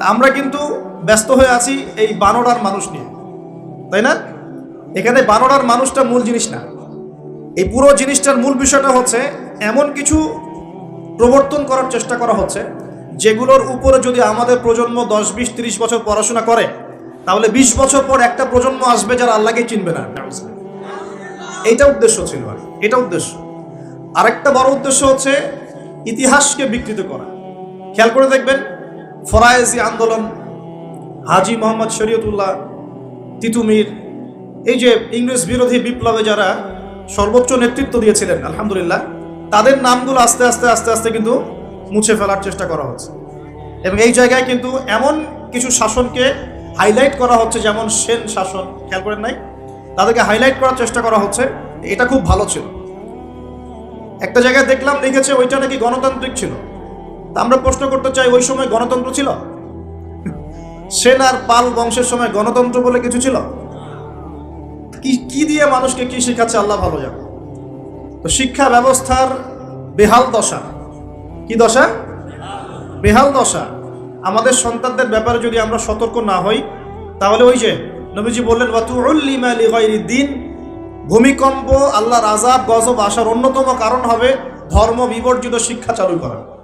আমরা কিন্তু ব্যস্ত হয়ে আছি এই বানরার মানুষ নিয়ে। তাই না? এখানে বানরার মানুষটা মূল জিনিস না। এই পুরো জিনিসটার মূল বিষয়টা হচ্ছে, এমন কিছু প্রবর্তন করার চেষ্টা করা হচ্ছে, যেগুলোর উপরে যদি আমাদের প্রজন্ম দশ, বিশ, তিরিশ বছর পড়াশোনা করে, তাহলে বিশ বছর পর একটা প্রজন্ম আসবে যারা আল্লাহকে চিনবে না। এইটা উদ্দেশ্য ছিল আর এটা উদ্দেশ্য। আরেকটা বড় উদ্দেশ্য হচ্ছে ইতিহাসকে বিকৃত করা। খেয়াল করে দেখবেন ফরায়েজি আন্দোলন, হাজি মোহাম্মদ শরীয়তুল্লাহ, তিতুমির, এই যে ইংরেজ বিরোধী বিপ্লবে যারা সর্বোচ্চ নেতৃত্ব দিয়েছিলেন, আলহামদুলিল্লাহ, তাদের নামগুলো আস্তে আস্তে আস্তে আস্তে কিন্তু মুছে ফেলার চেষ্টা করা হচ্ছে। এবং এই জায়গায় কিন্তু এমন কিছু শাসনকে হাইলাইট করা হচ্ছে, যেমন সেন শাসন, খেয়াল করেন নাই? তাদেরকে হাইলাইট করার চেষ্টা করা হচ্ছে, এটা খুব ভালো ছিল। একটা জায়গায় দেখলাম লিখেছে, ওইটা নাকি গণতান্ত্রিক ছিল। আমরা প্রশ্ন করতে চাই, ওই সময় গণতন্ত্র ছিল? সেন আর পাল বংশের সময় গণতন্ত্র বলে কিছু ছিল? কি কি দিয়ে মানুষকে কি শেখাচ্ছে? আল্লাহ ভালো জানে তো শিক্ষা ব্যবস্থার বেহাল দশা। কি দশা? বেহাল দশা। আমাদের সন্তানদের ব্যাপারে যদি আমরা সতর্ক না হই, তাহলে ওই যে নবীজি বললেন দিন ভূমিকম্প, আল্লাহর আজাব গজব আসার অন্যতম কারণ হবে ধর্ম বিবর্জিত শিক্ষা চালু করা।